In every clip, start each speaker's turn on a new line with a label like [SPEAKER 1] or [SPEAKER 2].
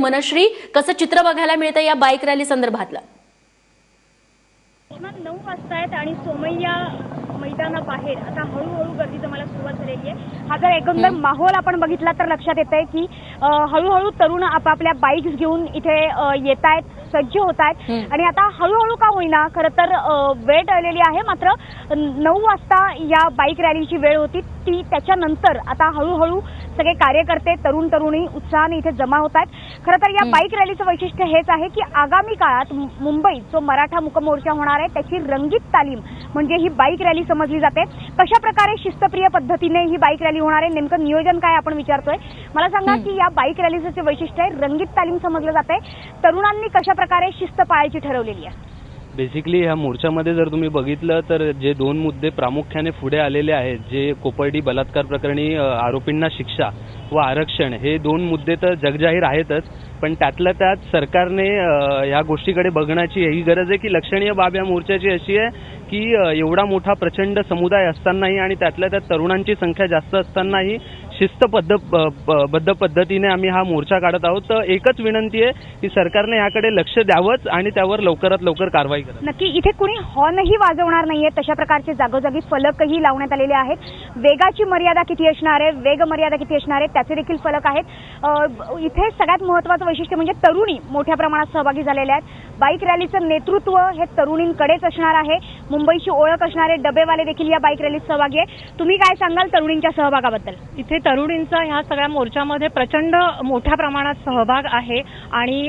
[SPEAKER 1] मनश्री कसं चित्र बघायला मिळतं या बाईक रॅली संदर्भातलं?
[SPEAKER 2] किमान नऊ वाजता आहेत आणि सोमय्या मैदानाबाहेर आता हळूहळू गर्दी जमायला सुरुवात झालेली आहे. हा जर एकंदर माहोल आपण बघितला तर लक्षात येत आहे की हळूहळू तरुण आपापल्या बाईक्स घेऊन इथे येत आहेत सज्ज होत आहेत. आणि आता हळूहळू का होईना खरं तर वेळ टळलेली आहे. मात्र नऊ वाजता या बाईक रॅलीची वेळ होती. ती त्याच्यानंतर आता हळूहळू सगळे कार्यकर्ते तरुण तरुणी उत्साहाने इथे जमा होत आहेत. खरं तर या. बाईक रॅलीचं वैशिष्ट्य हेच आहे की आगामी काळात मुंबईत जो मराठा मुकमोर्चा होणार आहे त्याची रंगीत तालीम म्हणजे ही बाईक रॅली समजली जाते. कशा प्रकारे शिस्तप्रिय पद्धतीने ही बाईक रॅली होणार आहे नेमकं नियोजन काय आपण विचारतोय. मला सांगा. की या बाईक रॅलीचं जे वैशिष्ट्य आहे रंगीत तालीम समजलं जाते. तरुणांनी कशा प्रकारे शिस्त पाळायची ठरवलेली आहे?
[SPEAKER 3] बेसिकली ह्या मोर्चामध्ये जर तुम्ही बघितलं तर जे दोन मुद्दे प्रामुख्याने पुढे आलेले आहेत जे कोपर्डी बलात्कार प्रकरणी आरोपींना शिक्षा व आरक्षण हे दोन मुद्दे तर जगजाहीर आहेतच. पण त्यातल्या त्यात सरकारने या गोष्टीकडे बघण्याची ही गरज आहे की लक्षणीय बाब या मोर्चाची अशी आहे की एवढा मोठा प्रचंड समुदाय असतानाही आणि त्यातल्या त्यात तरुणांची संख्या जास्त असतानाही शिस्त पद्ध बद्ध पद्धतीने आम्ही हा मोर्चा काढत आहोत. तर एकच विनंती आहे की सरकारने याकडे लक्ष द्यावंच आणि त्यावर लवकरात लवकर कारवाई करावी.
[SPEAKER 2] नक्की इथे कुणी हॉर्नही वाजवणार नाहीये तशा प्रकारचे जागोजागी फलकही लावण्यात आलेले आहेत. वेगाची मर्यादा किती असणार आहे वेग मर्यादा किती असणार आहे त्याचे देखील फलक आहेत. इथे सगळ्यात महत्वाचं वैशिष्ट्य म्हणजे तरुणी मोठ्या प्रमाणात सहभागी झालेल्या आहेत. बाईक रॅलीचं नेतृत्व हे तरुणींकडेच असणार आहे. मुंबईची ओळख असणारे डबेवाले देखील या बाईक रॅलीत सहभागी आहे तुम्ही काय सांगाल तरुणींच्या सहभागाबद्दल?
[SPEAKER 4] इथे तरुणींचा ह्या सगळ्या मोर्चामध्ये प्रचंड मोठ्या प्रमाणात सहभाग आहे आणि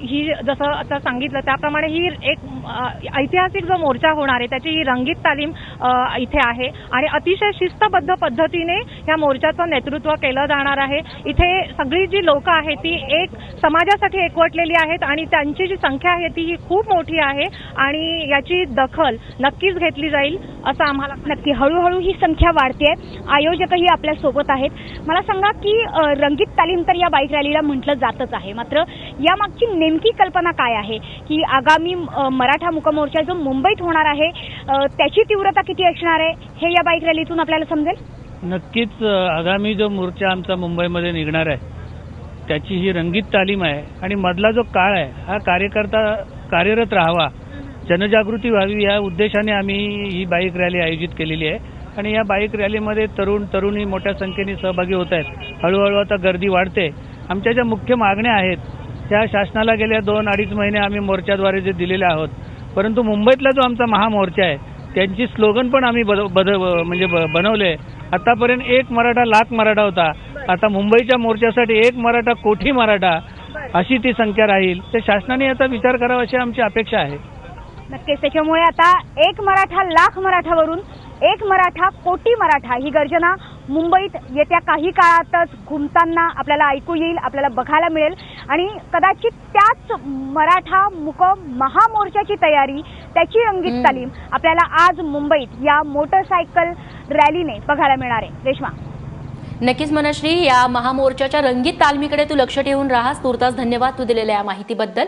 [SPEAKER 4] ही जसं आता सांगितलं त्याप्रमाणे ही एक ऐतिहासिक जो मोर्चा होणार आहे त्याची ही रंगीत तालीम इथे आहे. आणि अतिशय शिस्तबद्ध पद्धतीने या मोर्चाचं नेतृत्व केलं जाणार आहे. इथे सगळी जी लोक आहेत ती एक समाजासाठी एकवटलेली आहेत आणि त्यांची जी संख्या आहे ती ही खूप मोठी आहे आणि याची दखल नक्कीच घेतली जाईल असं आम्हाला
[SPEAKER 2] नक्की. हळूहळू ही संख्या वाढते आयोजकही आपल्यासोबत आहेत. मला सांगा की रंगीत तालीम तर या बाईक रॅलीला म्हटलं जातच आहे. मात्र यामागची नेमकी कल्पना काय आहे? की आगामी मराठा मुकमोर्चा जो मुंबईत होणार आहे त्याची तीव्रता किती असणार आहे? हे या बाईक रॅलीतून आपल्याला समजेल?
[SPEAKER 5] नक्कीच आगामी जो मोर्चा आमचा मुंबईमध्ये निघणार आहे त्याची ही रंगीत तालीम आहे आणि मधला जो काळ आहे हा कार्यकर्ता कार्यरत राहावा जनजागृती व्हावी या उद्देशाने आम्ही ही बाईक रॅली आयोजित केलेली आहे. आणि या बाईक रॅलीमध्ये तरुण तरुणी मोठ्या संख्येने सहभागी होत आहेत. हळूहळू आता गर्दी वाढते. आमच्या ज्या मुख्य मागण्या आहेत त्या शासनाला गेल्या दोन अडीच महिने आम्ही मोर्चाद्वारे जे दिलेले आहोत परंतु मुंबईतला जो आमचा महामोर्चा आहे त्यांची स्लोगन पण आम्ही बद बद म्हणजे ब- बनवले. आतापर्यंत एक मराठा लाख मराठा होता. आता मुंबईच्या मोर्चासाठी एक मराठा कोठी मराठा अशी ती संख्या राहील. तर शासनाने याचा विचार करावा अशी आमची अपेक्षा आहे.
[SPEAKER 2] नक्कीच. त्याच्यामुळे आता एक मराठा लाख मराठावरून एक मराठा कोटी मराठा ही गर्जना मुंबईत येत्या काही काळातच घुमताना आपल्याला ऐकू येईल आपल्याला बघायला मिळेल. आणि कदाचित त्याच मराठा मुक महामोर्चाची तयारी त्याची रंगीत. तालीम आपल्याला आज मुंबईत या मोटरसायकल रॅलीने बघायला मिळणार आहे. रेश्मा.
[SPEAKER 1] नक्कीच मनश्री या महामोर्चाच्या रंगीत तालमीकडे तू लक्ष ठेवून राहास. तुर्तास धन्यवाद तू दिलेल्या या माहितीबद्दल.